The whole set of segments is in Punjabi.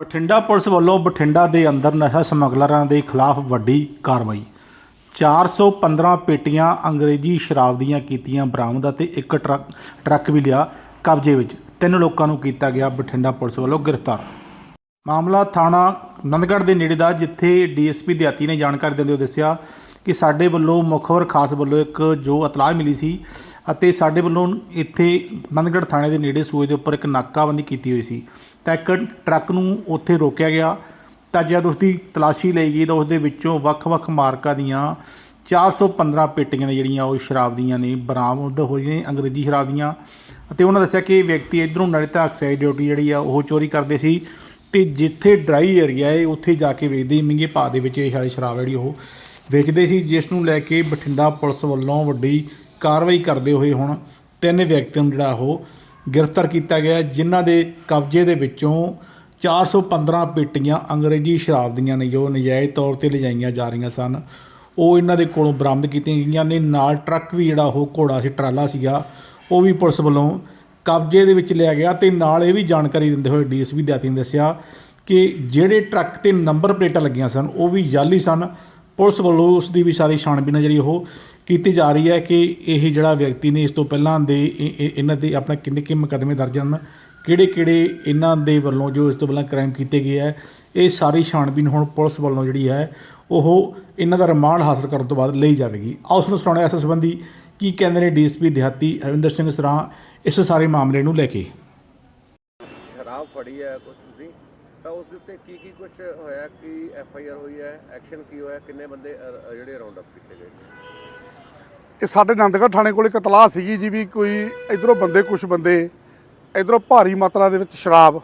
ਬਠਿੰਡਾ ਪੁਲਿਸ ਵੱਲੋਂ ਬਠਿੰਡਾ ਦੇ ਅੰਦਰ ਨਸ਼ਾ ਸਮਗਲਰਾਂ ਦੇ ਖਿਲਾਫ ਵੱਡੀ ਕਾਰਵਾਈ। 415 ਪੇਟੀਆਂ ਅੰਗਰੇਜ਼ੀ ਸ਼ਰਾਬ ਦੀਆਂ ਕੀਤੀਆਂ ਬਰਾਮਦ ਅਤੇ ਇੱਕ ਟਰੱਕ ਟਰੱਕ ਵੀ ਲਿਆ ਕਬਜ਼ੇ ਵਿੱਚ। ਤਿੰਨ ਲੋਕਾਂ ਨੂੰ ਕੀਤਾ ਗਿਆ ਬਠਿੰਡਾ ਪੁਲਿਸ ਵੱਲੋਂ ਗ੍ਰਿਫਤਾਰ। ਮਾਮਲਾ ਥਾਣਾ ਨੰਦਗੜ੍ਹ ਦੇ ਨੇੜੇ ਦਾ, ਜਿੱਥੇ ਡੀਐਸਪੀ ਦਿਹਾਤੀ ਨੇ ਜਾਣਕਾਰੀ ਦਿੰਦੇ ਹੋਏ ਦੱਸਿਆ ਕਿ ਸਾਡੇ ਵੱਲੋਂ ਮੁਖਬਰ ਖਾਸ ਵੱਲੋਂ ਇੱਕ ਜੋ ਇਤਲਾਹ ਮਿਲੀ ਸੀ ਅਤੇ ਸਾਡੇ ਵੱਲੋਂ ਇੱਥੇ ਨੰਦਗੜ੍ਹ ਥਾਣੇ ਦੇ ਨੇੜੇ ਸੂਏ ਦੇ ਉੱਪਰ ਇੱਕ ਨਾਕਾਬੰਦੀ ਕੀਤੀ ਹੋਈ ਸੀ। ਤਾਂ ਇੱਕ ਟਰੱਕ ਨੂੰ ਉੱਥੇ ਰੋਕਿਆ ਗਿਆ। ਤਾਂ ਜਦ ਉਸਦੀ ਤਲਾਸ਼ੀ ਲਈ ਗਈ ਤਾਂ ਉਸਦੇ ਵਿੱਚੋਂ ਵੱਖ-ਵੱਖ ਮਾਰਕਾਂ ਦੀਆਂ 415 ਪੇਟੀਆਂ ਨੇ ਜਿਹੜੀਆਂ ਉਹ ਸ਼ਰਾਬ ਦੀਆਂ ਨੇ, ਬਰਾਮਦ ਹੋਈਆਂ ਨੇ, ਅੰਗਰੇਜ਼ੀ ਸ਼ਰਾਬ ਦੀਆਂ। ਅਤੇ ਉਹਨਾਂ ਦੱਸਿਆ ਕਿ ਇਹ ਵਿਅਕਤੀ ਇਧਰੋਂ ਨੜਿਤਾ ਐਕਸਾਈਜ਼ ਡਿਊਟੀ ਜਿਹੜੀ ਆ ਉਹ ਚੋਰੀ ਕਰਦੇ ਸੀ ਤੇ ਜਿੱਥੇ ਡਰਾਈ ਏਰੀਆ ਹੈ, ਉੱਥੇ ਜਾ ਕੇ ਵੇਚਦੇ ਮਹਿੰਗੇ ਭਾਅ ਦੇ ਵਿੱਚ ਇਹ ਵਾਲੀ ਸ਼ਰਾਬ ਜਿਹੜੀ ਉਹ ਵੇਚਦੇ ਸੀ, ਜਿਸ ਨੂੰ ਲੈ ਕੇ ਬਠਿੰਡਾ ਪੁਲਿਸ ਵੱਲੋਂ ਵੱਡੀ ਕਾਰਵਾਈ ਕਰਦੇ ਹੋਏ ਹੁਣ ਤਿੰਨ ਵਿਅਕਤੀਆਂ ਨੂੰ ਜਿਹੜਾ ਉਹ ਗ੍ਰਿਫਤਾਰ ਕੀਤਾ ਗਿਆ ਜਿਨ੍ਹਾਂ ਦੇ ਕਬਜ਼ੇ ਦੇ ਵਿੱਚੋਂ 415 ਪੇਟੀਆਂ ਅੰਗਰੇਜ਼ੀ ਸ਼ਰਾਬ ਦੀਆਂ ਨੇ, ਜੋ ਨਜਾਇਜ਼ ਤੌਰ ਤੇ ਲਿਜਾਈਆਂ ਜਾ ਰਹੀਆਂ ਸਨ। ਉਹ ਇਹਨਾਂ ਦੇ ਕੋਲੋਂ ਬਰਾਮਦ ਕੀਤੀਆਂ ਗਈਆਂ ਨੇ। ਨਾਲ ਟਰੱਕ ਵੀ ਜਿਹੜਾ ਉਹ ਘੋੜਾ ਸੀ, ਟਰਾਲਾ ਸੀਗਾ, ਉਹ ਵੀ ਪੁਲਿਸ ਵੱਲੋਂ ਕਬਜ਼ੇ ਦੇ ਵਿੱਚ ਲਿਆ ਗਿਆ ਤੇ ਨਾਲ ਇਹ ਵੀ ਜਾਣਕਾਰੀ ਦਿੰਦੇ ਹੋਏ ਡੀਐਸਪੀ ਦਿਹਾਤੀ ਨੇ ਦੱਸਿਆ ਕਿ ਜਿਹੜੇ ਟਰੱਕ ਤੇ ਨੰਬਰ ਪਲੇਟਾਂ ਲੱਗੀਆਂ ਸਨ, ਉਹ ਵੀ ਜਾਲੀ ਸਨ। ਪੁਲਿਸ ਵੱਲੋਂ ਉਸ ਦੀ ਵੀ ਸਾਰੀ ਛਾਣਬੀਨ ਜਿਹੜੀ ਉਹ ਕੀਤੀ ਜਾ ਰਹੀ ਹੈ ਕਿ ਇਹ ਜਿਹੜਾ ਵਿਅਕਤੀ ਨੇ ਇਸ ਤੋਂ ਪਹਿਲਾਂ ਦੇ ਇਹ- ਇਹਨਾਂ ਦੇ ਆਪਣਾ ਕਿੰਨੇ ਕਿ ਮੁਕੱਦਮੇ ਦਰਜ ਹਨ? ਕਿਹੜੇ ਕਿਹੜੇ ਇਹਨਾਂ ਦੇ ਵੱਲੋਂ ਜੋ ਇਸ ਤੋਂ ਪਹਿਲਾਂ ਕ੍ਰਾਈਮ ਕੀਤੇ ਗਏ ਹੈ ਇਹ ਸਾਰੀ ਛਾਣਬੀਨ ਹੁਣ ਪੁਲਿਸ ਵੱਲੋਂ ਜਿਹੜੀ ਹੈ, ਉਹ ਇਹਨਾਂ ਦਾ ਰਿਮਾਂਡ ਹਾਸਲ ਕਰਨ ਤੋਂ ਬਾਅਦ ਲਈ ਜਾਵੇਗੀ। ਆਓ ਉਸ ਨੂੰ ਸੁਣਾਉਣਾ ਇਸ ਸੰਬੰਧੀ ਕੀ ਕਹਿੰਦੇ ਨੇ ਡੀਐਸਪੀ ਦਿਹਾਤੀ ਰਵਿੰਦਰ ਸਿੰਘ ਸਰਾਂ ਇਸ ਸਾਰੇ ਮਾਮਲੇ ਨੂੰ ਲੈ ਕੇ। ਸ਼ਰਾਬ ਫੜੀ ਹੈ ਕੁਝ ਤੁਸੀਂ? ਤਾਂ ਉਸ ਦੇ ਉੱਤੇ ਕੀ ਕੀ ਕੁਝ ਹੋਇਆ? ਕੀ ਐਫ ਆਈ ਆਰ ਹੋਈ ਹੈ? ਐਕਸ਼ਨ ਕੀ ਹੋਇਆ? ਕਿੰਨੇ ਬੰਦੇ ਜਿਹੜੇ ਰਾਉਂਡ ਅਪ ਕੀਤੇ ਗਏ? ਇਹ ਸਾਡੇ ਆਨੰਦਗੜ੍ਹ ਥਾਣੇ ਕੋਲ ਇੱਕ ਇਤਲਾਹ ਸੀਗੀ ਜੀ ਵੀ ਕੋਈ ਇਧਰੋਂ ਬੰਦੇ ਕੁਝ ਬੰਦੇ ਇਧਰੋਂ ਭਾਰੀ ਮਾਤਰਾ ਦੇ ਵਿੱਚ ਸ਼ਰਾਬ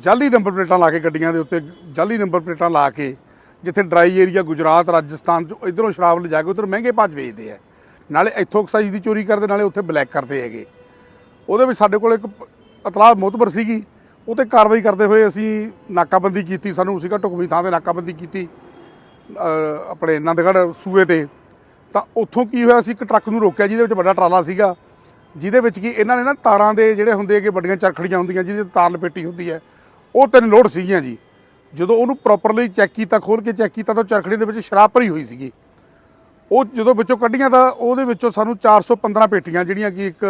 ਜਾਲੀ ਨੰਬਰ ਪਲੇਟਾਂ ਲਾ ਕੇ ਗੱਡੀਆਂ ਦੇ ਉੱਤੇ, ਜਾਲੀ ਨੰਬਰ ਪਲੇਟਾਂ ਲਾ ਕੇ ਜਿੱਥੇ ਡਰਾਈ ਏਰੀਆ ਗੁਜਰਾਤ, ਰਾਜਸਥਾਨ ਚ ਇਧਰੋਂ ਸ਼ਰਾਬ ਲਿਜਾ ਕੇ ਉਧਰ ਮਹਿੰਗੇ ਭਾਅ 'ਚ ਵੇਚਦੇ ਆ। ਨਾਲੇ ਇੱਥੋਂ ਐਕਸਾਈਜ਼ ਦੀ ਚੋਰੀ ਕਰਦੇ, ਨਾਲੇ ਉੱਥੇ ਬਲੈਕ ਕਰਦੇ ਹੈਗੇ। ਉਹਦੇ ਵਿੱਚ ਸਾਡੇ ਕੋਲ ਇੱਕ ਪ- ਇਤਲਾਹ ਮੋਤਬਰ ਸੀਗੀ। ਉਹ ਤੇ ਕਾਰਵਾਈ ਕਰਦੇ ਹੋਏ ਅਸੀਂ ਨਾਕਾਬੰਦੀ ਕੀਤੀ, ਸਾਨੂੰ ਸੀਗਾ ਢੁਕਵੀਂ ਥਾਂ ਤੇ ਨਾਕਾਬੰਦੀ ਕੀਤੀ ਆਪਣੇ ਆਨੰਦਗੜ੍ਹ ਸੂਏ ਤੇ। ਤਾਂ ਉੱਥੋਂ ਕੀ ਹੋਇਆ ਸੀ? ਇੱਕ ਟਰੱਕ ਨੂੰ ਰੋਕਿਆ ਜਿਹਦੇ ਵਿੱਚ ਵੱਡਾ ਟਰਾਲਾ ਸੀਗਾ। ਜਿਹਦੇ ਵਿੱਚ ਕੀ ਇਹਨਾਂ ਨੇ ਨਾ ਤਾਰਾਂ ਦੇ ਜਿਹੜੇ ਹੁੰਦੇ ਕਿ ਵੱਡੀਆਂ ਚਰਖੜੀਆਂ ਹੁੰਦੀਆਂ ਜਿਹਦੇ ਤਾਰ ਲਪੇਟੀ ਹੁੰਦੀ ਹੈ ਉਹ ਤਿੰਨ ਲੋਡ ਸੀਗੀਆਂ ਜੀ। ਜਦੋਂ ਉਹਨੂੰ ਪ੍ਰੋਪਰਲੀ ਚੈੱਕ ਕੀਤਾ ਖੋਲ ਕੇ ਚੈੱਕ ਕੀਤਾ ਤਾਂ ਚਰਖੜੀ ਦੇ ਵਿੱਚ ਸ਼ਰਾਬ ਭਰੀ ਹੋਈ ਸੀਗੀ। ਉਹ ਜਦੋਂ ਵਿੱਚੋਂ ਕੱਢੀਆਂ ਤਾਂ ਉਹਦੇ ਵਿੱਚੋਂ ਸਾਨੂੰ 415 ਪੇਟੀਆਂ ਜਿਹੜੀਆਂ ਕਿ ਇੱਕ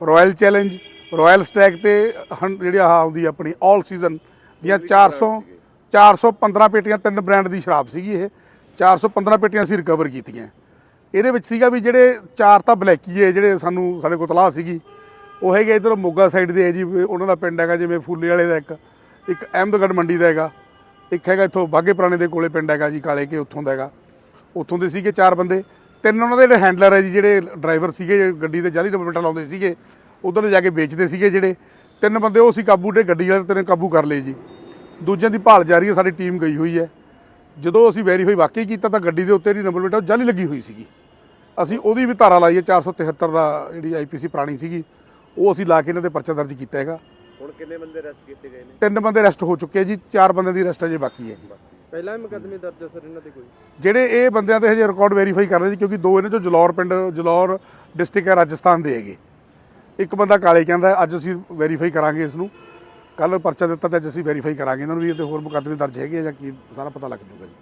ਰਾਇਲ ਚੈਲੰਜ ਰਾਇਲ ਸਟੈਕ ਤੇ ਜਿਹੜੀ ਆਹ ਆਉਂਦੀ ਆਪਣੀ ਆਲ ਸੀਜ਼ਨ ਦੀਆਂ 400 415 ਪੇਟੀਆਂ ਤਿੰਨ ਬ੍ਰਾਂਡ ਦੀ ਸ਼ਰਾਬ ਸੀਗੀ ਇਹ। 415 ਪੇਟੀਆਂ ਅਸੀਂ ਰਿਕਵਰ ਕੀਤੀਆਂ। ਇਹਦੇ ਵਿੱਚ ਸੀਗਾ ਵੀ ਜਿਹੜੇ ਚਾਰ ਤਾਂ ਬਲੈਕੀਏ ਜਿਹੜੇ ਸਾਨੂੰ, ਸਾਡੇ ਕੋਲ ਤਲਾਹ ਸੀਗੀ। ਉਹ ਹੈਗੇ ਇਧਰ ਮੋਗਾ ਸਾਈਡ ਦੇ ਹੈ ਜੀ ਉਹਨਾਂ ਦਾ ਪਿੰਡ ਹੈਗਾ, ਜਿਵੇਂ ਫੂਲੇ ਵਾਲੇ ਦਾ ਇੱਕ ਇੱਕ ਅਹਿਮਦਗੜ੍ਹ ਮੰਡੀ ਦਾ ਹੈਗਾ। ਇੱਕ ਹੈਗਾ ਇੱਥੋਂ ਬਾਗੇ ਪੁਰਾਣੇ ਦੇ ਕੋਲੇ ਪਿੰਡ ਹੈਗਾ ਜੀ, ਕਾਲੇ ਕੇ ਉੱਥੋਂ ਦਾ ਹੈਗਾ। ਉੱਥੋਂ ਦੇ ਸੀਗੇ ਚਾਰ ਬੰਦੇ। ਤਿੰਨ ਉਹਨਾਂ ਦੇ ਜਿਹੜੇ ਹੈਂਡਲਰ ਹੈ ਜੀ, ਜਿਹੜੇ ਡਰਾਈਵਰ ਸੀਗੇ ਗੱਡੀ ਦੇ ਜਾਲੀ ਨੰਬਰ ਪਲੇਟਾਂ ਲਾਉਂਦੇ ਸੀਗੇ, ਉਧਰ ਜਾ ਕੇ ਵੇਚਦੇ ਸੀਗੇ ਜਿਹੜੇ। ਤਿੰਨ ਬੰਦੇ ਉਹ ਸੀ ਕਾਬੂ ਤੇ ਗੱਡੀ ਵਾਲੇ ਤਿੰਨ ਕਾਬੂ ਕਰ ਲਏ ਜੀ। ਦੂਜਿਆਂ ਦੀ ਭਾਲ ਜਾਰੀ ਹੈ, ਸਾਡੀ ਟੀਮ ਗਈ ਹੋਈ ਹੈ। ਜਦੋਂ ਅਸੀਂ ਵੈਰੀਫਾਈ ਵਾਕਈ ਕੀਤਾ ਤਾਂ ਗੱਡੀ ਦੇ ਉੱਤੇ ਦੀ ਨੰਬਰ ਪਲੇਟ ਉਹ ਜਾਲੀ ਲੱਗੀ ਹੋਈ ਸੀਗੀ। ਅਸੀਂ ਉਹਦੀ ਵੀ ਧਾਰਾ ਲਾਈ ਹੈ 473 ਦਾ ਜਿਹੜੀ ਆਈਪੀਸੀ ਪੁਰਾਣੀ ਸੀਗੀ ਉਹ ਅਸੀਂ ਲਾ ਕੇ ਇਹਨਾਂ ਦੇ ਪਰਚਾ ਦਰਜ ਕੀਤਾ ਹੈਗਾ। ਹੁਣ ਕਿੰਨੇ ਬੰਦੇ ਅਰੈਸਟ ਕੀਤੇ ਗਏ ਨੇ? ਤਿੰਨ ਬੰਦੇ ਅਰੈਸਟ ਹੋ ਚੁੱਕੇ ਜੀ ਚਾਰ ਬੰਦਿਆਂ ਦੀ ਅਰੈਸਟ ਅਜੇ ਬਾਕੀ ਹੈ ਜੀ। ਪਹਿਲਾਂ ਵੀ ਮੁਕੱਦਮੇ ਦਰਜ ਹੈ ਸਰ ਇਹਨਾਂ ਤੇ ਕੋਈ? ਜਿਹੜੇ ਇਹ ਬੰਦਿਆਂ ਤੇ ਹਜੇ ਰਿਕਾਰਡ ਵੈਰੀਫਾਈ ਕਰ ਰਹੇ ਸੀ ਕਿਉਂਕਿ ਦੋ ਇਹਨਾਂ ਚੋਂ ਜਲੌਰ ਪਿੰਡ ਜਲੌਰ ਡਿਸਟ੍ਰਿਕਟ ਹੈ ਰਾਜਸਥਾਨ ਦੇ ਹੈਗੇ। ਇੱਕ ਬੰਦਾ ਕਾਲੇ ਕਹਿੰਦਾ ਅੱਜ ਅਸੀਂ ਵੈਰੀਫਾਈ ਕਰਾਂਗੇ ਇਸ ਨੂੰ ਕੱਲ ਪਰਚਾ ਦਿੱਤਾ ਤੇ ਅੱਜ ਅਸੀਂ ਵੈਰੀਫਾਈ ਕਰਾਂਗੇ। ਇਹਨਾਂ ਨੂੰ ਵੀ ਇਹ ਤੇ ਹੋਰ ਮੁਕੱਦਮੇ ਦਰਜ ਹੈਗੇ ਆ ਜਾਂ ਕੀ ਸਾਰਾ ਪਤਾ ਲੱਗ ਜਾਊਗਾ ਜੀ।